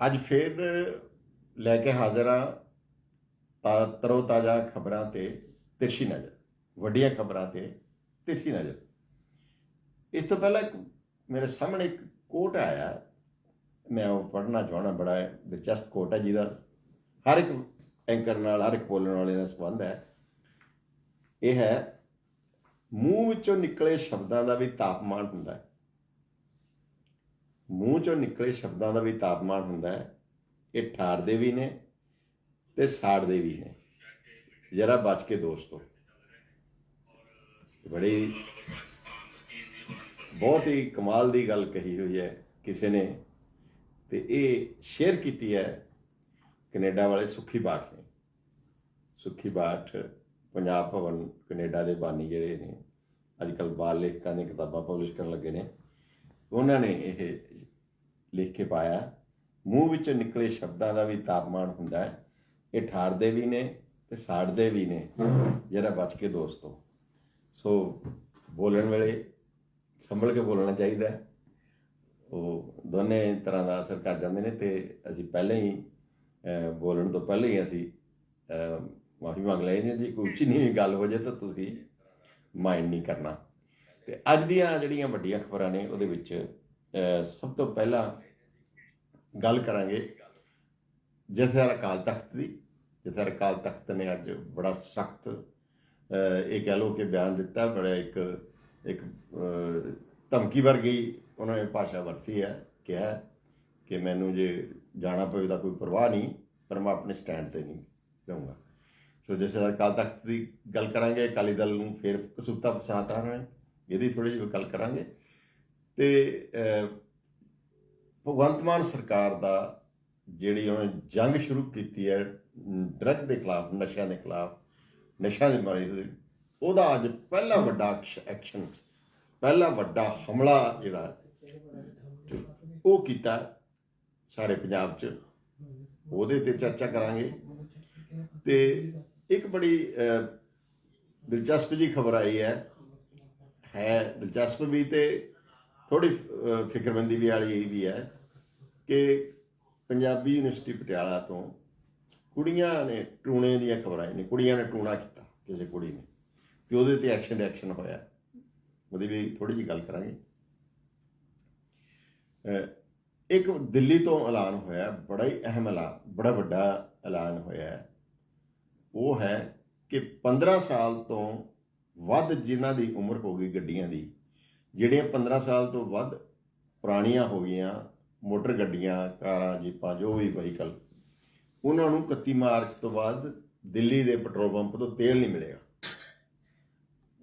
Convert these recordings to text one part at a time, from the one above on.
ਅੱਜ ਫੇਰ ਲੈ ਕੇ ਹਾਜ਼ਰ ਆ ਤਾ ਤਰੋ ਤਾਜ਼ਾ ਖਬਰਾਂ ਤੇ ਤਿਰਸ਼ੀ ਨਜ਼ਰ, ਵੱਡੀਆਂ ਖਬਰਾਂ ਤੇ ਤਿਰਸ਼ੀ ਨਜ਼ਰ। ਇਸ ਤੋਂ ਪਹਿਲਾਂ ਮੇਰੇ ਸਾਹਮਣੇ ਇੱਕ ਕੋਟ ਆਇਆ, ਮੈਂ ਉਹ ਪੜ੍ਹਨਾ ਚਾਹਣਾ ਬੜਾ ਦਿਲਚਸਪ ਕੋਟ ਹੈ, ਜਿਹਦਾ ਹਰ ਇੱਕ ਐਂਕਰ ਨਾਲ, ਹਰ ਇੱਕ ਬੋਲਣ ਵਾਲੇ ਨਾਲ ਸੰਬੰਧ ਹੈ। ਇਹ ਹੈ, ਮੂੰਹ ਵਿੱਚੋਂ ਨਿਕਲੇ ਸ਼ਬਦਾਂ ਦਾ ਵੀ ਤਾਪਮਾਨ ਹੁੰਦਾ ਹੈ। ਮੂੰਹ ਚੋਂ ਨਿਕਲੇ ਸ਼ਬਦਾਂ ਦਾ ਵੀ ਤਾਪਮਾਨ ਹੁੰਦਾ ਹੈ। ਇਹ ਠਾਰਦੇ ਵੀ ਨੇ ਤੇ ਸਾੜਦੇ ਵੀ ਨੇ। ਜਰਾ ਬਚ ਕੇ ਦੋਸਤੋ ਬੜੀ ਬਹੁਤ ਹੀ ਕਮਾਲ ਦੀ ਗੱਲ ਕਹੀ ਹੋਈ ਹੈ ਕਿਸੇ ਨੇ ਤੇ ਇਹ ਸ਼ੇਅਰ ਕੀਤੀ ਹੈ ਕੈਨੇਡਾ ਵਾਲੇ ਸੁਖੀ ਬਾਠ ਨੇ। ਸੁਖੀ ਬਾਠ ਪੰਜਾਬ ਭਵਨ ਕੈਨੇਡਾ ਦੇ ਬਾਨੀ ਜਿਹੜੇ ਨੇ। ਅੱਜ ਕੱਲ ਬਾਲ ਲੇਖਕਾਂ ਦੀਆਂ ਕਿਤਾਬਾਂ ਪਬਲਿਸ਼ ਕਰਨ ਲੱਗੇ ਨੇ। ਉਹਨਾਂ ਨੇ ਇਹ ਲਿਖ ਕੇ ਪਾਇਆ ਮੂੰਹ ਵਿੱਚੋਂ ਨਿਕਲੇ ਸ਼ਬਦਾਂ ਦਾ ਵੀ ਤਾਪਮਾਨ ਹੁੰਦਾ ਹੈ। ਇਹ ਠਾਰਦੇ ਵੀ ਨੇ ਤੇ ਸਾੜਦੇ ਵੀ ਨੇ ਜਰਾ ਬਚ ਕੇ ਦੋਸਤੋ ਸੋ ਬੋਲਣ ਵੇਲੇ ਸੰਭਲ ਕੇ ਬੋਲਣਾ ਚਾਹੀਦਾ ਹੈ। ਉਹ ਦੋਨੇ ਤਰ੍ਹਾਂ ਦਾ ਅਸਰ ਕਰ ਜਾਂਦੇ ਨੇ ਤੇ ਅਸੀਂ ਪਹਿਲਾਂ ਹੀ ਬੋਲਣ ਤੋਂ ਪਹਿਲਾਂ ਹੀ ਅਸੀਂ ਮਾਫੀ ਮੰਗ ਲਈ ਨੇ ਜੀ, ਕੋਈ ਉੱਚੀ ਨਹੀਂ ਗੱਲ ਹੋ ਜੇ ਤਾਂ ਤੁਸੀਂ ਮਾਈਂਡ ਨਹੀਂ ਕਰਨਾ। ਤੇ ਅੱਜ ਦੀਆਂ ਜਿਹੜੀਆਂ ਵੱਡੀਆਂ ਖਬਰਾਂ ਨੇ ਉਹਦੇ ਵਿੱਚ ਸਭ ਤੋਂ ਪਹਿਲਾਂ ਗੱਲ ਕਰਾਂਗੇ ਜਥੇਦਾਰ ਅਕਾਲ ਤਖਤ ਦੀ। ਜਥੇਦਾਰ ਅਕਾਲ ਤਖਤ ਨੇ ਅੱਜ ਬੜਾ ਸਖਤ ਇਹ ਕਹਿ ਲਓ ਕਿ ਬਿਆਨ ਦਿੱਤਾ, ਬੜਾ ਇੱਕ ਇੱਕ ਧਮਕੀ ਵਰਗੀ ਉਹਨਾਂ ਨੇ ਭਾਸ਼ਾ ਵਰਤੀ ਹੈ, ਕਿਹਾ ਕਿ ਮੈਨੂੰ ਜੇ ਜਾਣਾ ਪਵੇ ਤਾਂ ਕੋਈ ਪਰਵਾਹ ਨਹੀਂ, ਪਰ ਮੈਂ ਆਪਣੇ ਸਟੈਂਡ ਤੇ ਨਹੀਂ ਰਹੂੰਗਾ। ਸੋ ਜਥੇਦਾਰ ਅਕਾਲ ਤਖਤ ਦੀ ਗੱਲ ਕਰਾਂਗੇ, ਅਕਾਲੀ ਦਲ ਨੂੰ ਫਿਰ ਕਸੂਤਾ ਪਸਾਤ ਆ ਰਹੇ ਇਹਦੀ ਥੋੜੀ ਜਿਹੀ ਗੱਲ ਕਰਾਂਗੇ। ਤੇ ਭਗਵੰਤ ਮਾਨ ਸਰਕਾਰ ਦਾ ਜਿਹੜੀ ਉਹਨੇ ਜੰਗ ਸ਼ੁਰੂ ਕੀਤੀ ਹੈ, ਡਰੱਗ ਦੇ ਖਿਲਾਫ, ਨਸ਼ਿਆਂ ਦੇ ਖਿਲਾਫ ਨਸ਼ਾ ਦੀ ਮਾਰੀ ਉਹਦਾ ਅੱਜ ਪਹਿਲਾ ਵੱਡਾ ਐਕਸ਼ਨ, ਪਹਿਲਾ ਵੱਡਾ ਹਮਲਾ ਜਿਹੜਾ ਉਹ ਕੀਤਾ ਸਾਰੇ ਪੰਜਾਬ 'ਚ। ਉਹਦੇ ਤੇ ਚਰਚਾ ਕਰਾਂਗੇ। ਤੇ ਇੱਕ ਬੜੀ ਦਿਲਚਸਪ ਜੀ ਖਬਰ ਆਈ ਹੈ ਹੈ ਦਿਲਚਸਪ ਵੀ ਤੇ ਥੋੜੀ ਫਿਕਰਮੰਦੀ ਵੀ ਵਾਲੀ ਇਹ ਵੀ ਹੈ ਕਿ ਪੰਜਾਬੀ ਯੂਨੀਵਰਸਿਟੀ ਪਟਿਆਲਾ ਤੋਂ ਕੁੜੀਆਂ ਨੇ ਟੂਣੇ ਦੀਆਂ ਖਬਰਾਂ ਨੇ ਕੁੜੀਆਂ ਨੇ ਟੂਣਾ ਕੀਤਾ ਕਿਸੇ ਕੁੜੀ ਨੇ ਤੇ ਉਹਦੇ ਤੇ ਐਕਸ਼ਨ ਐਕਸ਼ਨ ਹੋਇਆ। ਉਹਦੀ ਵੀ ਥੋੜੀ ਜੀ ਗੱਲ ਕਰਾਂਗੇ। ਇੱਕ ਦਿੱਲੀ ਤੋਂ ਐਲਾਨ ਹੋਇਆ, ਬੜਾ ਹੀ ਅਹਿਮ ਐਲਾਨ, ਬੜਾ ਵੱਡਾ ਐਲਾਨ ਹੋਇਆ। ਉਹ ਹੈ ਕਿ 15 ਸਾਲ ਤੋਂ ਵੱਧ ਜਿਨ੍ਹਾਂ ਦੀ ਉਮਰ ਹੋ ਗਈ ਗੱਡੀਆਂ ਦੀ, ਜਿਹੜੀਆਂ 15 ਸਾਲ ਤੋਂ ਵੱਧ ਪੁਰਾਣੀਆਂ ਹੋ ਗਈਆਂ ਮੋਟਰ ਗੱਡੀਆਂ, ਕਾਰਾਂ, ਜੀਪਾਂ, ਜੋ ਵੀ ਵਹੀਕਲ, ਉਹਨਾਂ ਨੂੰ 31 ਮਾਰਚ ਤੋਂ ਬਾਅਦ ਦਿੱਲੀ ਦੇ ਪੈਟਰੋਲ ਪੰਪ ਤੋਂ ਤੇਲ ਨਹੀਂ ਮਿਲੇਗਾ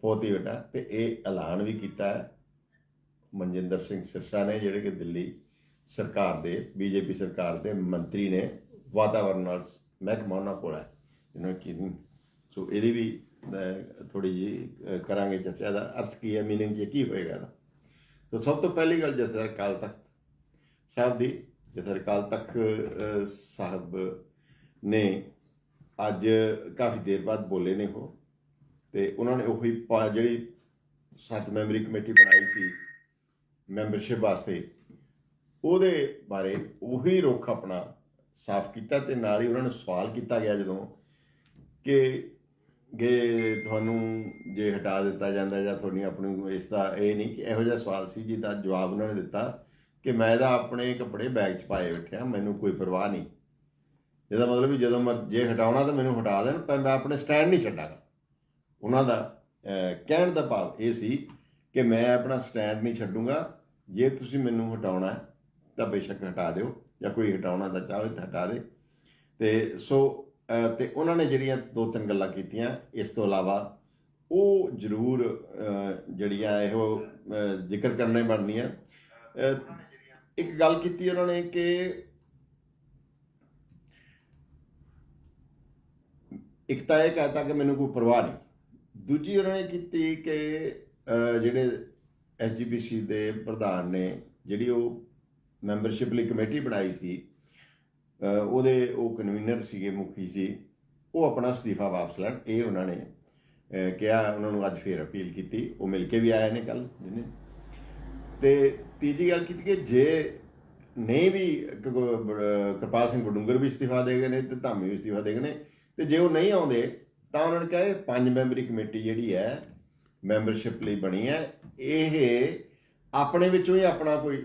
ਬਹੁਤ ਹੀ ਵੱਡਾ, ਤੇ ਇਹ ਐਲਾਨ ਵੀ ਕੀਤਾ ਹੈ। ਮਨਜਿੰਦਰ ਸਿੰਘ ਸਿਰਸਾ ਨੇ, ਜਿਹੜੇ ਕਿ ਦਿੱਲੀ ਸਰਕਾਰ ਦੇ, ਬੀਜੇਪੀ ਸਰਕਾਰ ਦੇ ਮੰਤਰੀ ਨੇ ਵਾਤਾਵਰਣ ਨਾਲ ਮਹਿਕਮਾ ਉਹਨਾਂ ਕੋਲ ਹੈ, ਜਿਹਨਾਂ ਕਿ ਸੋ ਇਹਦੀ ਵੀ ਥੋੜੀ ਜੀ ਕਰਾਂਗੇ ਚਰਚਾ ਦਾ ਅਰਥ ਕੀ ਹੈ ਮੀਨਿੰਗ ਕੀ ਕੀ ਹੋਏਗਾ ਇਹਦਾ? ਸੋ ਸਭ ਤੋਂ ਪਹਿਲੀ ਗੱਲ ਜਥੇਦਾਰ ਅਕਾਲ ਤਖਤ ਸਾਹਿਬ ਦੀ, ਜਥੇਦਾਰ ਅਕਾਲ ਤਖਤ ਸਾਹਿਬ ਨੇ ਅੱਜ ਕਾਫੀ ਦੇਰ ਬਾਅਦ ਬੋਲੇ ਨੇ ਉਹ, ਤੇ ਉਹਨਾਂ ਨੇ ਉਹੀ ਪਾ- ਜਿਹੜੀ ਸੱਤ ਮੈਂਬਰੀ ਕਮੇਟੀ ਬਣਾਈ ਸੀ ਮੈਂਬਰਸ਼ਿਪ ਵਾਸਤੇ, ਉਹਦੇ ਬਾਰੇ ਉਹੀ ਰੁਖ ਆਪਣਾ ਸਾਫ਼ ਕੀਤਾ ਤੇ ਨਾਲ ਹੀ ਉਹਨਾਂ ਨੂੰ ਸਵਾਲ ਕੀਤਾ ਗਿਆ ਜਦੋਂ ਕਿ ਜੇ ਤੁਹਾਨੂੰ ਜੇ ਹਟਾ ਦਿੱਤਾ ਜਾਂਦਾ ਜਾਂ ਤੁਹਾਡੀ ਆਪਣੀ ਇਸ ਦਾ ਇਹ ਨਹੀਂ ਕਿ ਇਹੋ ਜਿਹਾ ਸਵਾਲ ਸੀ ਜਿਹਦਾ ਜਵਾਬ ਉਹਨਾਂ ਨੇ ਦਿੱਤਾ ਕਿ ਮੈਂ ਤਾਂ ਆਪਣੇ ਕੱਪੜੇ ਬੈਗ 'ਚ ਪਾਏ ਬੈਠਿਆ ਮੈਨੂੰ ਕੋਈ ਪਰਵਾਹ ਨਹੀਂ। ਇਹਦਾ ਮਤਲਬ ਵੀ ਜਦੋਂ ਮੈਂ ਜੇ ਹਟਾਉਣਾ ਤਾਂ ਮੈਨੂੰ ਹਟਾ ਦੇਣ, ਪਰ ਮੈਂ ਆਪਣੇ ਸਟੈਂਡ ਨਹੀਂ ਛੱਡਾਂਗਾ। ਉਹਨਾਂ ਦਾ ਕਹਿਣ ਦਾ ਭਾਵ ਇਹ ਸੀ ਕਿ ਮੈਂ ਆਪਣਾ ਸਟੈਂਡ ਨਹੀਂ ਛੱਡੂੰਗਾ। ਜੇ ਤੁਸੀਂ ਮੈਨੂੰ ਹਟਾਉਣਾ ਤਾਂ ਬੇਸ਼ੱਕ ਹਟਾ ਦਿਓ। ਜਾਂ ਕੋਈ ਹਟਾਉਣਾ ਤਾਂ ਚਾਹੇ ਤਾਂ ਹਟਾ ਦੇ। ਤੇ ਸੋ ਤੇ ਉਹਨਾਂ ਨੇ ਜਿਹੜੀਆਂ ਦੋ ਤਿੰਨ ਗੱਲਾਂ ਕੀਤੀਆਂ ਇਸ ਤੋਂ ਇਲਾਵਾ ਉਹ ਜ਼ਰੂਰ ਜਿਹੜੀਆਂ ਇਹੋ ਜ਼ਿਕਰ ਕਰਨੇ ਬਣਦੀਆਂ ਅਹ, ਇੱਕ ਗੱਲ ਕੀਤੀ ਉਹਨਾਂ ਨੇ ਕਿ ਇੱਕ ਤਾਂ ਇਹ ਕਹਤਾ ਕਿ ਮੈਨੂੰ ਕੋਈ ਪਰਵਾਹ ਨਹੀਂ। ਦੂਜੀ ਉਹਨਾਂ ਨੇ ਕੀਤੀ ਕਿ ਅਹ, ਜਿਹੜੇ ਐਸਜੀਪੀਸੀ ਦੇ ਪ੍ਰਧਾਨ ਨੇ ਜਿਹੜੀ ਉਹ ਮੈਂਬਰਸ਼ਿਪ ਲਈ ਕਮੇਟੀ ਬਣਾਈ ਸੀ ਉਹਦੇ ਉਹ ਕਨਵੀਨਰ ਸੀਗੇ ਮੁਖੀ ਸੀ ਉਹ ਆਪਣਾ ਅਸਤੀਫਾ ਵਾਪਸ ਲੈਣ, ਇਹ ਉਹਨਾਂ ਨੇ ਕਿਹਾ, ਉਹਨਾਂ ਨੂੰ ਅੱਜ ਫੇਰ ਅਪੀਲ ਕੀਤੀ, ਉਹ ਮਿਲ ਕੇ ਵੀ ਆਏ ਨੇ ਕੱਲ ਜਿਹਨੇ ਤੇ ਤੀਜੀ ਗੱਲ ਕੀਤੀ ਕਿ ਜੇ ਨਹੀਂ ਵੀ ਕਿਰਪਾਲ ਸਿੰਘ ਬਡੂੰਗਰ ਵੀ ਇਸਤੀਫਾ ਦੇ ਗਏ ਨੇ ਤੇ ਧਾਮੀ ਵੀ ਇਸਤੀਫਾ ਦੇ ਗਏ ਨੇ, ਤੇ ਜੇ ਉਹ ਨਹੀਂ ਆਉਂਦੇ, ਤਾਂ ਉਹਨਾਂ ਨੇ ਕਿਹਾ ਇਹ ਪੰਜ ਮੈਂਬਰੀ ਕਮੇਟੀ ਜਿਹੜੀ ਹੈ, ਮੈਂਬਰਸ਼ਿਪ ਲਈ ਬਣੀ ਹੈ, ਇਹ ਆਪਣੇ ਵਿੱਚੋਂ ਹੀ ਆਪਣਾ ਕੋਈ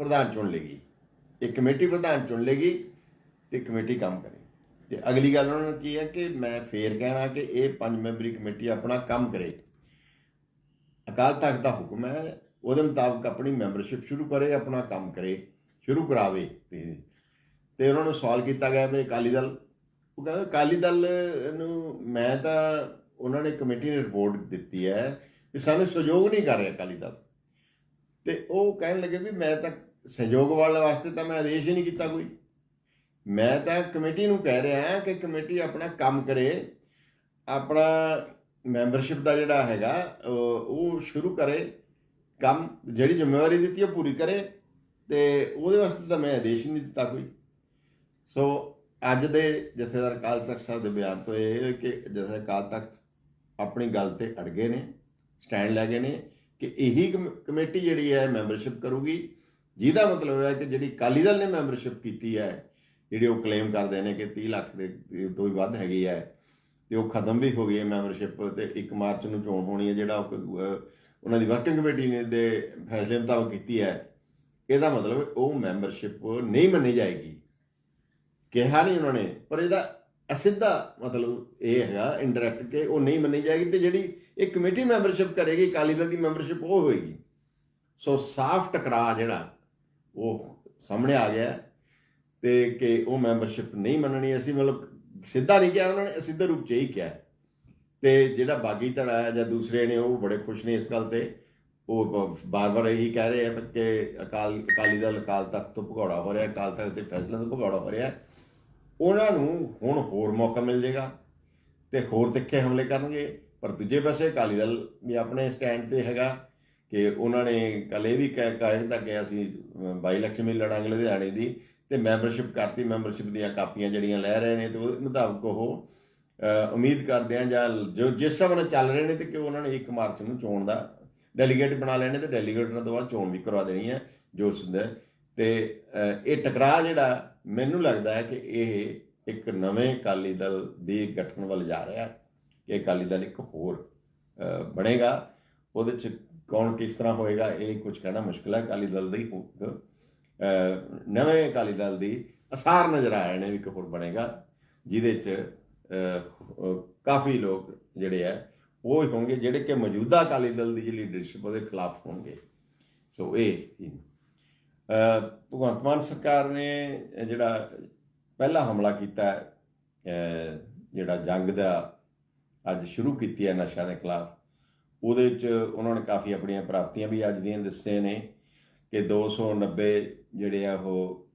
ਪ੍ਰਧਾਨ ਚੁਣ ਲੇਗੀ। ਇਹ ਕਮੇਟੀ ਪ੍ਰਧਾਨ ਚੁਣ ਲੇਗੀ ਤੇ ਕਮੇਟੀ ਕੰਮ ਕਰੇ। ਤੇ ਅਗਲੀ ਗੱਲ ਉਹਨਾਂ ਨੂੰ ਕੀ ਹੈ ਕਿ ਮੈਂ ਫੇਰ ਕਹਿਣਾ ਕਿ ਇਹ ਪੰਜ ਮੈਂਬਰੀ ਕਮੇਟੀ ਆਪਣਾ ਕੰਮ ਕਰੇ। ਅਕਾਲ ਤਖਤ ਦਾ ਹੁਕਮ ਹੈ, ਉਹਦੇ ਮੁਤਾਬਕ ਆਪਣੀ ਮੈਂਬਰਸ਼ਿਪ ਸ਼ੁਰੂ ਕਰੇ, ਆਪਣਾ ਕੰਮ ਕਰੇ, ਸ਼ੁਰੂ ਕਰਾਵੇ ਤੇ ਤੇ ਉਹਨਾਂ ਨੂੰ ਸਵਾਲ ਕੀਤਾ ਗਿਆ ਵੀ ਅਕਾਲੀ ਦਲ, ਉਹ ਕਹਿੰਦੇ ਅਕਾਲੀ ਦਲ ਨੂੰ ਮੈਂ ਤਾਂ ਉਹਨਾਂ ਨੇ ਕਮੇਟੀ ਨੇ ਰਿਪੋਰਟ ਦਿੱਤੀ ਹੈ ਕਿ ਸਾਨੂੰ ਸਹਿਯੋਗ ਨਹੀਂ ਕਰ ਰਿਹਾ ਅਕਾਲੀ ਦਲ। ਤੇ ਉਹ ਕਹਿਣ ਲੱਗੇ ਵੀ ਮੈਂ ਤਾਂ ਸਹਿਯੋਗ ਵਾਲੇ ਵਾਸਤੇ ਤਾਂ ਮੈਂ ਆਦੇਸ਼ ਹੀ ਨਹੀਂ ਕੀਤਾ ਕੋਈ। ਮੈਂ ਤਾਂ ਕਮੇਟੀ ਨੂੰ ਕਹਿ ਰਿਹਾ ਕਿ ਕਮੇਟੀ ਆਪਣਾ ਕੰਮ ਕਰੇ। ਆਪਣਾ ਮੈਂਬਰਸ਼ਿਪ ਦਾ ਜਿਹੜਾ ਹੈਗਾ ਉਹ ਸ਼ੁਰੂ ਕਰੇ। ਕੰਮ, ਜਿਹੜੀ ਜ਼ਿੰਮੇਵਾਰੀ ਦਿੱਤੀ ਉਹ ਪੂਰੀ ਕਰੇ ਤੇ ਉਹਦੇ ਵਾਸਤੇ ਤਾਂ ਮੈਂ ਆਦੇਸ਼ ਨਹੀਂ ਦਿੱਤਾ ਕੋਈ। ਸੋ ਅੱਜ ਦੇ ਜਥੇਦਾਰ ਅਕਾਲ ਤਖਤ ਸਾਹਿਬ ਦੇ ਬਿਆਨ ਤੋਂ ਇਹ ਹੈ ਕਿ ਜਥੇਦਾਰ ਅਕਾਲ ਤਖਤ ਆਪਣੀ ਗੱਲ ਤੇ ਅੜ ਗਏ ਨੇ, ਸਟੈਂਡ ਲੈ ਗਏ ਨੇ ਕਿ ਇਹੀ ਕਮ- ਕਮੇਟੀ ਜਿਹੜੀ ਹੈ ਮੈਂਬਰਸ਼ਿਪ ਕਰੂਗੀ। ਜਿਹਦਾ ਮਤਲਬ ਹੈ ਕਿ ਜਿਹੜੀ ਅਕਾਲੀ ਦਲ ਨੇ ਮੈਂਬਰਸ਼ਿਪ ਕੀਤੀ ਹੈ ਜਿਹੜੀ ਉਹ ਕਲੇਮ ਕਰਦੇ ਨੇ ਕਿ 30 ਲੱਖ ਦੇ ਤੋਂ ਵੀ ਵੱਧ ਹੈਗੀ ਹੈ, ਤੇ ਉਹ ਖਤਮ ਵੀ ਹੋ ਗਈ ਹੈ ਮੈਂਬਰਸ਼ਿਪ ਤੇ 1 ਮਾਰਚ ਨੂੰ ਚੋਣ ਹੋਣੀ ਹੈ, ਜਿਹੜਾ ਉਹਨਾਂ ਦੀ ਵਰਕਿੰਗ ਕਮੇਟੀ ਨੇ ਦੇ ਫੈਸਲੇ ਮੁਤਾਬਕ ਕੀਤੀ ਹੈ। ਇਹਦਾ ਮਤਲਬ ਉਹ ਮੈਂਬਰਸ਼ਿਪ ਨਹੀਂ ਮੰਨੀ ਜਾਏਗੀ। ਕਿਹਾ ਨਹੀਂ ਉਹਨਾਂ ਨੇ, ਪਰ ਇਹਦਾ ਅਸਿੱਧਾ ਮਤਲਬ ਇਹ ਹੈਗਾ ਇਨਡਾਇਰੈਕਟ ਕਿ ਉਹ ਨਹੀਂ ਮੰਨੀ ਜਾਏਗੀ ਤੇ ਜਿਹੜੀ ਇਹ ਕਮੇਟੀ ਮੈਂਬਰਸ਼ਿਪ ਕਰੇਗੀ, ਅਕਾਲੀ ਦਲ ਦੀ ਮੈਂਬਰਸ਼ਿਪ ਉਹ ਹੋਏਗੀ। ਸੋ ਸਾਫ਼ ਟਕਰਾਅ ਜਿਹੜਾ ਉਹ ਸਾਹਮਣੇ ਆ ਗਿਆ। ਤੇ ਕਿ ਉਹ ਮੈਂਬਰਸ਼ਿਪ ਨਹੀਂ ਮੰਨਣੀ, ਅਸੀਂ ਮਤਲਬ ਸਿੱਧਾ ਨਹੀਂ ਕਿਹਾ ਉਹਨਾਂ ਨੇ ਸਿੱਧੇ ਰੂਪ ਚ ਹੀ ਕਿਹਾ। ਹੈ। ਤੇ ਜਿਹੜਾ ਬਾਗੀ ਧੜਾ ਹੈ ਜਾਂ ਦੂਸਰੇ ਨੇ, ਉਹ ਬੜੇ ਖੁਸ਼ ਨੇ ਇਸ ਗੱਲ ਤੇ। ਉਹ ਬਾਰ-ਬਾਰ ਇਹੀ ਕਹਿ ਰਹੇ ਆ ਕਿ ਅਕਾਲ, ਅਕਾਲੀ ਦਲ ਅਕਾਲ ਤਖਤ ਤੋਂ ਭਗੌੜਾ ਹੋ ਰਿਹਾ, ਅਕਾਲ ਤਖਤ ਦੇ ਫੈਸਲੇ ਤੋਂ ਭਗੌੜਾ ਹੋ ਰਿਹਾ। ਉਹਨਾਂ ਨੂੰ ਹੁਣ ਹੋਰ ਮੌਕਾ ਮਿਲ ਜਾਏਗਾ ਤੇ ਹੋਰ ਤਿੱਖੇ ਹਮਲੇ ਕਰਨਗੇ। ਪਰ ਦੂਜੇ ਪਾਸੇ ਅਕਾਲੀ ਦਲ ਵੀ ਆਪਣੇ ਸਟੈਂਡ ਤੇ ਹੈਗਾ ਕਿ ਉਹਨਾਂ ਨੇ ਕੱਲ ਇਹ ਵੀ ਕਹਿ ਕਹਿਤਾ ਕਿ ਅਸੀਂ ਬਾਈ ਇਲੈਕਸ਼ਨ ਵੀ ਲੜਾਂਗੇ ਲੁਧਿਆਣੇ ਦੀ ਤੇ ਮੈਂਬਰਸ਼ਿਪ ਕਰਤੀ ਮੈਂਬਰਸ਼ਿਪ ਦੀਆਂ ਕਾਪੀਆਂ ਜਿਹੜੀਆਂ ਲੈ ਰਹੇ ਨੇ ਤੇ ਉਹਦੇ ਮੁਤਾਬਕ ਉਹ ਉਮੀਦ ਕਰਦੇ ਆ ਜਾਂ ਜੋ ਜਿਸ ਹਿਸਾਬ ਨਾਲ ਚੱਲ ਰਹੇ ਨੇ ਤੇ ਕਿ ਉਹਨਾਂ ਨੇ 1 ਮਾਰਚ ਨੂੰ ਚੋਣ ਦਾ ਡੈਲੀਗੇਟ ਬਣਾ ਲੈਣੇ ਤੇ ਡੈਲੀਗੇਟਾਂ ਤੋਂ ਬਾਅਦ ਚੋਣ ਵੀ ਕਰਵਾ ਦੇਣੀ ਹੈ ਜੋ ਹੁੰਦਾ ਹੈ। ਤੇ ਇਹ ਟਕਰਾਅ ਜਿਹੜਾ ਮੈਨੂੰ ਲੱਗਦਾ ਹੈ ਕਿ ਇਹ ਇੱਕ ਨਵੇਂ ਅਕਾਲੀ ਦਲ ਦੇ ਗਠਨ ਵੱਲ ਜਾ ਰਿਹਾ ਕਿ ਅਕਾਲੀ ਦਲ ਇੱਕ ਹੋਰ ਬਣੇਗਾ ਉਹਦੇ ਚ ਕੌਣ ਕਿਸ ਤਰ੍ਹਾਂ ਹੋਏਗਾ ਇਹ ਕੁਝ ਕਹਿਣਾ ਮੁਸ਼ਕਲ ਹੈ ਅਕਾਲੀ ਦਲ ਦੀ ਇੱਕ, ਅ, ਨਵੇਂ ਅਕਾਲੀ ਦਲ ਦੀ ਅਸਾਰ ਨਜ਼ਰ ਆ ਰਹੇ ਨੇ ਵੀ ਇੱਕ ਹੋਰ ਬਣੇਗਾ, ਜਿਹਦੇ ਚ ਕਾਫੀ ਲੋਕ ਜਿਹੜੇ ਆ, ਉਹ ਹੀ ਹੋਣਗੇ ਜਿਹੜੇ ਕਿ ਮੌਜੂਦਾ ਅਕਾਲੀ ਦਲ ਦੀ ਲੀਡਰਸ਼ਿਪ ਉਹਦੇ ਖਿਲਾਫ ਹੋਣਗੇ। ਸੋ। ਇਹ ਭਗਵੰਤ ਮਾਨ ਸਰਕਾਰ ਨੇ ਜਿਹੜਾ ਪਹਿਲਾ ਹਮਲਾ ਕੀਤਾ ਜਿਹੜਾ ਜੰਗ ਦਾ ਅੱਜ ਸ਼ੁਰੂ ਕੀਤੀ ਹੈ ਨਸ਼ਿਆਂ ਦੇ ਖਿਲਾਫ, ਉਹਦੇ ਵਿੱਚ ਉਹਨਾਂ ਨੇ ਕਾਫੀ ਆਪਣੀਆਂ ਪ੍ਰਾਪਤੀਆਂ ਵੀ ਅੱਜ ਦੀਆਂ ਦੱਸੇ ਨੇ। ਕਿ 290 ਜਿਹੜੇ ਆ ਉਹ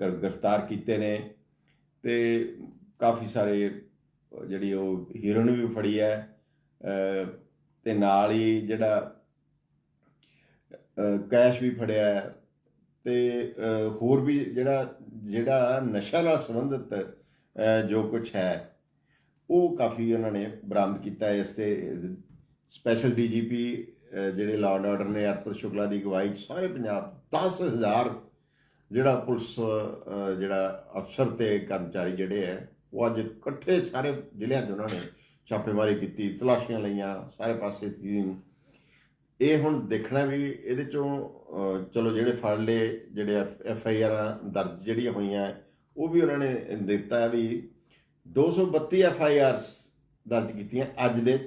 ਗ੍ਰਿਫਤਾਰ ਕੀਤੇ ਨੇ ਤੇ ਕਾਫੀ ਸਾਰੇ ਜਿਹੜੀ ਉਹ ਹੀਰੋਇਨ ਵੀ ਫੜੀ ਹੈ ਅ, ਤੇ ਨਾਲ ਹੀ ਜਿਹੜਾ ਕੈਸ਼ ਵੀ ਫੜਿਆ ਹੈ ਤੇ ਹੋਰ ਵੀ ਜਿਹੜਾ ਜਿਹੜਾ ਨਸ਼ਾ ਨਾਲ ਸੰਬੰਧਿਤ ਜੋ ਕੁਝ ਹੈ ਉਹ ਕਾਫੀ ਉਹਨਾਂ ਨੇ ਬਰਾਮਦ ਕੀਤਾ ਇਸ ਤੇ। ਸਪੈਸ਼ਲ ਡੀਜੀਪੀ ਜਿਹੜੇ ਲਾਅ ਐਂਡ ਆਰਡਰ ਨੇ ਅਰਪਿਤ ਸ਼ੁਕਲਾ ਦੀ ਅਗਵਾਈ ਸਾਰੇ ਪੰਜਾਬ 10000 ਜਿਹੜਾ ਪੁਲਿਸ ਜਿਹੜਾ ਅਫਸਰ ਤੇ ਕਰਮਚਾਰੀ ਜਿਹੜੇ ਹੈ ਉਹ ਅੱਜ ਇਕੱਠੇ ਸਾਰੇ ਜ਼ਿਲ੍ਹਿਆਂ 'ਚ ਉਹਨਾਂ ਨੇ ਛਾਪੇਮਾਰੀ ਕੀਤੀ, ਤਲਾਸ਼ੀਆਂ ਲਈਆਂ, ਸਾਰੇ ਪਾਸੇ ਟੀਮ ਇਹ ਹੁਣ ਦੇਖਣਾ ਵੀ ਇਹਦੇ ਚੋਂ ਚਲੋ ਜਿਹੜੇ ਫੜ ਲਏ, ਜਿਹੜੇ ਐਫ ਆਈ ਆਰ ਦਰਜ ਜਿਹੜੀਆਂ ਹੋਈਆਂ, ਉਹ ਵੀ ਉਹਨਾਂ ਨੇ ਦਿੱਤਾ ਵੀ 232 ਐਫ ਆਈ ਆਰਸ ਦਰਜ ਕੀਤੀਆਂ ਅੱਜ ਦੇ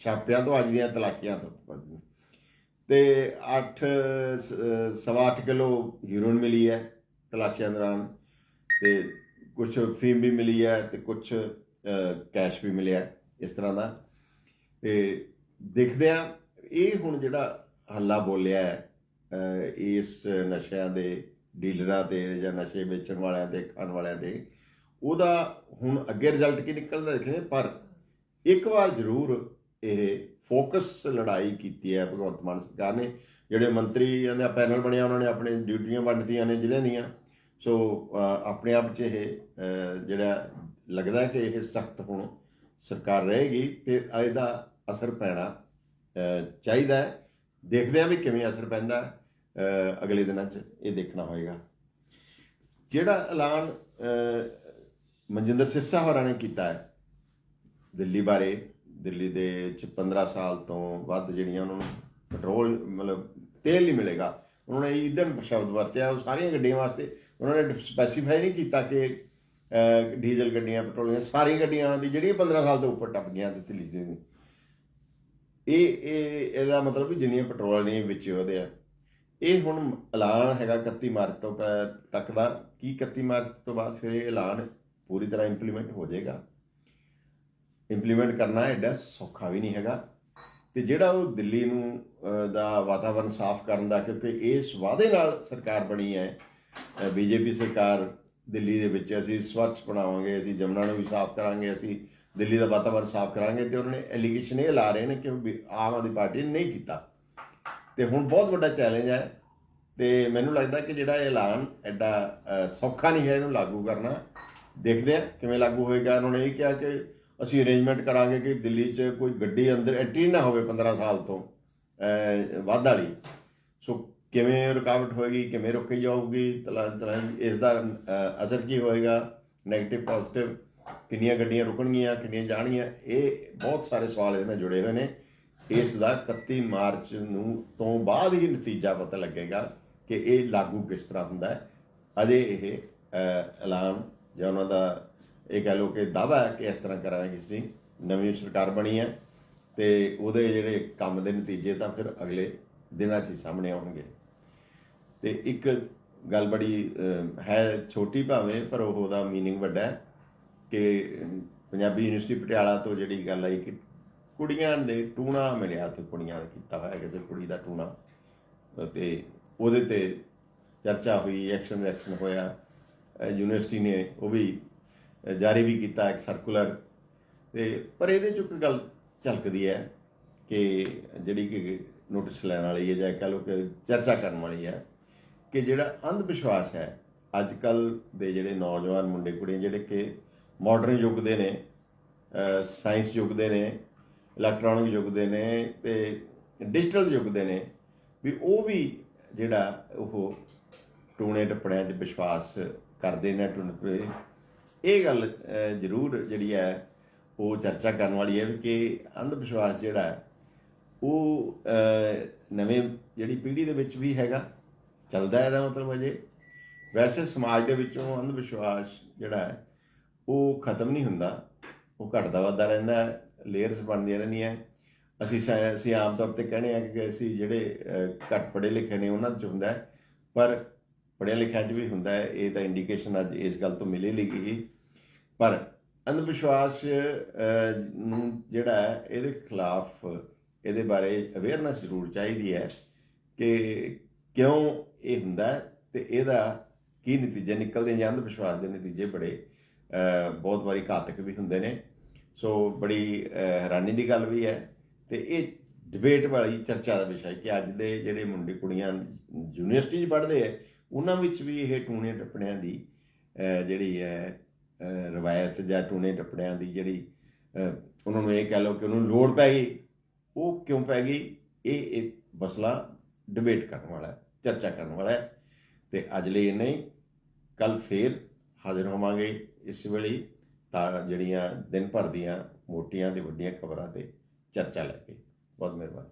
ਛਾਪਿਆਂ ਤੋਂ ਅੱਜ ਦੀਆਂ ਤਲਾਕੀਆਂ ਤੋਂ ਤੇ 8 ਸਵਾ ਅੱਠ ਕਿਲੋ ਹੀਰੋਇਨ ਮਿਲੀ ਹੈ ਤਲਾਸ਼ੀਆਂ ਦੌਰਾਨ ਤੇ ਕੁਝ ਫੀਮ ਵੀ ਮਿਲੀ ਹੈ ਤੇ ਕੁਝ ਕੈਸ਼ ਵੀ ਮਿਲਿਆ ਇਸ ਤਰ੍ਹਾਂ ਦਾ। ਤੇ ਦੇਖਦੇ ਆ ਇਹ ਹੁਣ ਜਿਹੜਾ ਹੱਲਾ ਬੋਲਿਆ ਹੈ ਇਸ ਨਸ਼ਿਆਂ ਦੇ ਡੀਲਰਾਂ ਤੇ ਜਾਂ ਨਸ਼ੇ ਵੇਚਣ ਵਾਲਿਆਂ ਤੇ ਖਾਣ ਵਾਲਿਆਂ ਤੇ ਉਹਦਾ ਹੁਣ ਅੱਗੇ ਰਿਜ਼ਲਟ ਕੀ ਨਿਕਲਦਾ ਦੇਖਣੇ, ਪਰ ਇੱਕ ਵਾਰ ਜ਼ਰੂਰ ਇਹ ਫੋਕਸ ਲੜਾਈ ਕੀਤੀ ਹੈ ਭਗਵੰਤ ਮਾਨ ਸਰਕਾਰ ਨੇ। ਜਿਹੜੇ ਮੰਤਰੀਆਂ ਦਾ ਪੈਨਲ ਬਣਿਆ, ਉਹਨਾਂ ਨੇ ਆਪਣੇ ਡਿਊਟੀਆਂ ਵੰਡਦੀਆਂ ਨੇ ਜ਼ਿਲ੍ਹਿਆਂ ਦੀਆਂ। ਸੋ ਆਪਣੇ ਆਪ 'ਚ ਇਹ ਜਿਹੜਾ ਲੱਗਦਾ ਕਿ ਇਹ ਸਖਤ ਹੁਣ ਸਰਕਾਰ ਰਹੇਗੀ ਤੇ ਇਹਦਾ ਅਸਰ ਪੈਣਾ ਚਾਹੀਦਾ ਹੈ। ਦੇਖਦੇ ਆ ਵੀ ਕਿਵੇਂ ਅਸਰ ਪੈਂਦਾ ਅਗਲੇ ਦਿਨਾਂ 'ਚ ਇਹ ਦੇਖਣਾ ਹੋਏਗਾ। ਜਿਹੜਾ ਐਲਾਨ ਮਨਜਿੰਦਰ ਸਿਰਸਾ ਹੋਰਾਂ ਨੇ ਕੀਤਾ ਹੈ, ਦਿੱਲੀ ਬਾਰੇ ਦਿੱਲੀ ਦੇ ਚ 15 ਸਾਲ ਤੋਂ ਵੱਧ ਜਿਹੜੀਆਂ ਉਹਨਾਂ ਨੂੰ ਪੈਟਰੋਲ ਮਤਲਬ ਤੇਲ ਨਹੀਂ ਮਿਲੇਗਾ, ਉਹਨਾਂ ਨੇ ਈਂਧਨ ਸ਼ਬਦ ਵਰਤਿਆ, ਉਹ ਸਾਰੀਆਂ ਗੱਡੀਆਂ ਵਾਸਤੇ ਉਹਨਾਂ ਨੇ ਸਪੈਸੀਫਾਈ ਨਹੀਂ ਕੀਤਾ ਕਿ ਡੀਜ਼ਲ ਗੱਡੀਆਂ ਪੈਟਰੋਲ ਪੈਟਰੋਲੀਆਂ ਸਾਰੀਆਂ ਗੱਡੀਆਂ ਦੀ ਜਿਹੜੀਆਂ 15 ਸਾਲ ਤੋਂ ਉੱਪਰ ਟੱਪ ਗਈਆਂ ਤੇ ਦਿੱਲੀ ਦੇ ਇਹ ਇਹ, ਇਹਦਾ ਮਤਲਬ ਵੀ ਜਿੰਨੀਆਂ ਪੈਟਰੋਲ ਨੇ ਵਿੱਚ ਉਹਦੇ ਆ ਇਹ ਹੁਣ ਐਲਾਨ ਹੈਗਾ 31 ਮਾਰਚ ਤੋਂ ਪ- ਤੱਕ ਦਾ। ਕੀ 31 ਮਾਰਚ ਤੋਂ ਬਾਅਦ ਫਿਰ ਇਹ ਐਲਾਨ ਪੂਰੀ ਤਰ੍ਹਾਂ ਇੰਪਲੀਮੈਂਟ ਹੋ ਜਾਏਗਾ? ਇੰਪਲੀਮੈਂਟ ਕਰਨਾ ਐਡਾ ਸੌਖਾ ਵੀ ਨਹੀਂ ਹੈਗਾ। ਤੇ ਜਿਹੜਾ ਉਹ ਦਿੱਲੀ ਨੂੰ ਦਾ ਵਾਤਾਵਰਣ ਸਾਫ਼ ਕਰਨ ਦਾ, ਕਿਉਂਕਿ ਇਸ ਵਾਅਦੇ ਨਾਲ ਸਰਕਾਰ ਬਣੀ ਹੈ ਬੀਜੇਪੀ ਸਰਕਾਰ ਦਿੱਲੀ ਦੇ ਵਿੱਚ। ਅਸੀਂ ਸਵੱਛ ਬਣਾਵਾਂਗੇ, ਅਸੀਂ ਜਮਨਾ ਨੂੰ ਵੀ ਸਾਫ਼ ਕਰਾਂਗੇ, ਅਸੀਂ ਦਿੱਲੀ ਦਾ ਵਾਤਾਵਰਣ ਸਾਫ਼ ਕਰਾਂਗੇ। ਤੇ ਉਹਨਾਂ ਨੇ ਐਲੀਗੇਸ਼ਨ ਇਹ ਲਾ ਰਹੇ ਨੇ ਕਿ ਉਹ ਆਮ ਆਦਮੀ ਪਾਰਟੀ ਨੇ ਨਹੀਂ ਕੀਤਾ। ਤੇ ਹੁਣ ਬਹੁਤ ਵੱਡਾ ਚੈਲੰਜ ਹੈ। ਤੇ ਮੈਨੂੰ ਲੱਗਦਾ ਕਿ ਜਿਹੜਾ ਐਲਾਨ ਐਡਾ ਸੌਖਾ ਨਹੀਂ ਹੈ, ਇਹਨੂੰ ਲਾਗੂ ਕਰਨਾ। ਦੇਖਦੇ ਆ ਕਿਵੇਂ ਲਾਗੂ ਹੋਏਗਾ। ਉਹਨਾਂ ਨੇ ਇਹ ਕਿਹਾ ਕਿ ਅਸੀਂ ਅਰੇਂਜਮੈਂਟ ਕਰਾਂਗੇ ਕਿ ਦਿੱਲੀ 'ਚ ਕੋਈ ਗੱਡੀ ਅੰਦਰ ਐਂਟਰੀ ਨਾ ਹੋਵੇ 15 ਸਾਲ ਤੋਂ ਵੱਧ ਵਾਲੀ। ਸੋ ਕਿਵੇਂ ਰੁਕਾਵਟ ਹੋਏਗੀ, ਕਿਵੇਂ ਰੋਕੀ ਜਾਊਗੀ, ਤਲਾ ਤਲਾ ਇਸ ਦਾ ਅਸਰ ਕੀ ਹੋਏਗਾ? 네ਗੇਟਿਵ ਪੋਜ਼ਿਟਿਵ ਕਿੰਨੀਆਂ ਗੱਡੀਆਂ ਰੁਕਣਗੀਆਂ, ਕਿੰਨੀਆਂ ਜਾਣਗੀਆਂ? ਇਹ ਬਹੁਤ ਸਾਰੇ ਸਵਾਲ ਇਹਦੇ ਨਾਲ ਜੁੜੇ ਹੋਏ ਨੇ। ਇਸ ਦਾ 31 ਮਾਰਚ ਨੂੰ ਤੋਂ ਬਾਅਦ ਹੀ ਨਤੀਜਾ ਪਤਾ ਲੱਗੇਗਾ ਕਿ ਇਹ ਲਾਗੂ ਕਿਸ ਤਰ੍ਹਾਂ ਹੁੰਦਾ ਹੈ। ਅਜੇ ਇਹ ਐਲਾਨ ਜਾਂ ਉਹਨਾਂ ਦਾ ਇਹ ਕਹਿ ਲਓ ਕਿ ਦਾਵਾ ਹੈ ਕਿ ਇਸ ਤਰ੍ਹਾਂ ਕਰਾਂਗੇ ਅਸੀਂ ਨਵੀਂ ਸਰਕਾਰ ਬਣੀ ਹੈ ਤੇ ਉਹਦੇ ਜਿਹੜੇ ਕੰਮ ਦੇ ਨਤੀਜੇ ਤਾਂ ਫਿਰ ਅਗਲੇ ਦਿਨਾਂ 'ਚ ਹੀ ਸਾਹਮਣੇ ਆਉਣਗੇ। ਤੇ ਇੱਕ ਗੱਲ ਬੜੀ ਹੈ ਛੋਟੀ ਭਾਵੇਂ, ਪਰ ਉਹਦਾ ਮੀਨਿੰਗ ਵੱਡਾ ਹੈ ਕਿ ਪੰਜਾਬੀ ਯੂਨੀਵਰਸਿਟੀ ਪਟਿਆਲਾ ਤੋਂ ਜਿਹੜੀ ਗੱਲ ਆਈ ਕਿ ਕੁੜੀਆਂ ਦੇ ਟੂਣਾ ਮਿਲਿਆ ਤੇ ਕੁੜੀਆਂ ਦਾ ਕੀਤਾ ਹੋਇਆ ਕਿਸੇ ਕੁੜੀ ਦਾ ਟੂਣਾ। ਤੇ ਉਹਦੇ ਤੇ ਚਰਚਾ ਹੋਈ ਐਕਸ਼ਨ ਰਿਐਕਸ਼ਨ ਹੋਇਆ ਯੂਨੀਵਰਸਿਟੀ ਨੇ ਉਹ ਵੀ ਜਾਰੀ ਵੀ ਕੀਤਾ ਇੱਕ ਸਰਕੂਲਰ ਤੇ ਪਰ ਇਹਦੇ ਚ ਇੱਕ ਗੱਲ ਝਲਕਦੀ ਹੈ ਕਿ ਜਿਹੜੀ ਕਿ ਨੋਟਿਸ ਲੈਣ ਵਾਲੀ ਹੈ ਜਾਂ ਕਹ ਲਓ ਕਿ ਚਰਚਾ ਕਰਨ ਵਾਲੀ ਹੈ ਕਿ ਜਿਹੜਾ ਅੰਧ ਵਿਸ਼ਵਾਸ ਹੈ ਅੱਜ ਕੱਲ ਦੇ ਜਿਹੜੇ ਨੌਜਵਾਨ ਮੁੰਡੇ ਕੁੜੀਆਂ ਜਿਹੜੇ ਕਿ ਮਾਡਰਨ ਯੁੱਗ ਦੇ ਨੇ ਸਾਇੰਸ ਯੁੱਗ ਦੇ ਨੇ ਇਲੈਕਟ੍ਰੋਨਿਕ ਯੁੱਗ ਦੇ ਨੇ ਤੇ ਡਿਜੀਟਲ ਯੁੱਗ ਦੇ ਨੇ, ਵੀ ਉਹ ਵੀ ਜਿਹੜਾ ਉਹ ਟੂਣੇ ਟੱਪੜਿਆਂ 'ਚ ਵਿਸ਼ਵਾਸ ਕਰਦੇ ਨੇ ਟੂਣੇ ਇਹ ਗੱਲ ਜ਼ਰੂਰ ਜਿਹੜੀ ਹੈ, ਉਹ ਚਰਚਾ ਕਰਨ ਵਾਲੀ ਹੈ ਕਿ ਅੰਧ ਵਿਸ਼ਵਾਸ ਜਿਹੜਾ ਹੈ, ਉਹ ਨਵੇਂ ਜਿਹੜੀ ਪੀੜ੍ਹੀ ਦੇ ਵਿੱਚ ਵੀ ਹੈਗਾ। ਚੱਲਦਾ ਹੈ ਇਹਦਾ ਮਤਲਬ ਅਜੇ ਵੈਸੇ ਸਮਾਜ ਦੇ ਵਿੱਚੋਂ ਅੰਧ ਵਿਸ਼ਵਾਸ ਜਿਹੜਾ ਹੈ, ਉਹ ਖਤਮ ਨਹੀਂ ਹੁੰਦਾ। ਉਹ ਘਟਦਾ ਵੱਧਦਾ ਰਹਿੰਦਾ ਹੈ, ਲੇਅਰਸ ਬਣਦੀਆਂ ਰਹਿੰਦੀਆਂ ਅਸੀਂ ਸ਼ਾਇਦ ਅਸੀਂ ਆਮ ਤੌਰ ਤੇ ਕਹਿੰਦੇ ਆ ਕਿ ਅਸੀਂ ਜਿਹੜੇ ਘੱਟ ਪੜ੍ਹੇ ਲਿਖੇ ਨੇ, ਉਹਨਾਂ 'ਚ ਹੁੰਦਾ ਪਰ ਪੜ੍ਹਿਆ ਲਿਖਿਆ 'ਚ ਵੀ ਹੁੰਦਾ ਹੈ, ਇਹ ਤਾਂ ਇੰਡੀਕੇਸ਼ਨ ਅੱਜ ਇਸ ਗੱਲ ਤੋਂ ਮਿਲੇ ਲਈ ਪਰ ਅੰਧ ਵਿਸ਼ਵਾਸ ਨੂੰ ਜਿਹੜਾ ਹੈ, ਇਹਦੇ ਖਿਲਾਫ ਇਹਦੇ ਬਾਰੇ ਅਵੇਅਰਨੈਸ ਜ਼ਰੂਰ ਚਾਹੀਦੀ ਹੈ ਕਿ ਕਿਉਂ ਇਹ ਹੁੰਦਾ ਹੈ ਤੇ ਇਹਦਾ ਕੀ ਨਤੀਜੇ ਨਿਕਲਦੇ ਨੇ ਅੰਧ ਵਿਸ਼ਵਾਸ ਦੇ ਨਤੀਜੇ ਬੜੇ ਬਹੁਤ ਵਾਰੀ ਘਾਤਕ ਵੀ ਹੁੰਦੇ ਨੇ। ਸੋ ਬੜੀ ਹੈਰਾਨੀ ਦੀ ਗੱਲ ਵੀ ਹੈ ਤੇ ਇਹ ਡਿਬੇਟ ਵਾਲੀ ਚਰਚਾ ਦਾ ਵਿਸ਼ਾ ਹੈ ਕਿ ਅੱਜ ਦੇ ਜਿਹੜੇ ਮੁੰਡੇ ਕੁੜੀਆਂ ਯੂਨੀਵਰਸਿਟੀ 'ਚ ਪੜ੍ਹਦੇ ਆ ਉਹਨਾਂ ਵਿੱਚ ਵੀ ਇਹ ਟੂਣੇ ਟੱਪਣਿਆਂ ਦੀ ਜਿਹੜੀ ਹੈ ਰਵਾਇਤ ਜਾਂ ਟੂਣੇ ਟੱਪੜਿਆਂ ਦੀ ਜਿਹੜੀ ਉਹਨਾਂ ਨੂੰ ਇਹ ਕਹਿ ਲਓ ਕਿ ਉਹਨਾਂ ਨੂੰ ਲੋੜ ਪੈ ਗਈ, ਉਹ ਕਿਉਂ ਪੈ ਗਈ? ਇਹ ਇੱਕ ਮਸਲਾ ਡਿਬੇਟ ਕਰਨ ਵਾਲਾ ਹੈ, ਚਰਚਾ ਕਰਨ ਵਾਲਾ ਹੈ ਤੇ ਅੱਜ ਲਈ ਇੰਨਾ ਹੀ। ਕੱਲ ਫੇਰ ਹਾਜ਼ਰ ਹੋਵਾਂਗੇ ਇਸ ਵੇਲੇ ਤਾਂ ਜਿਹੜੀਆਂ ਦਿਨ ਭਰ ਦੀਆਂ ਮੋਟੀਆਂ ਤੇ ਵੱਡੀਆਂ ਖਬਰਾਂ ਤੇ ਚਰਚਾ ਲੈ ਕੇ। ਬਹੁਤ ਮਿਹਰਬਾਨੀ।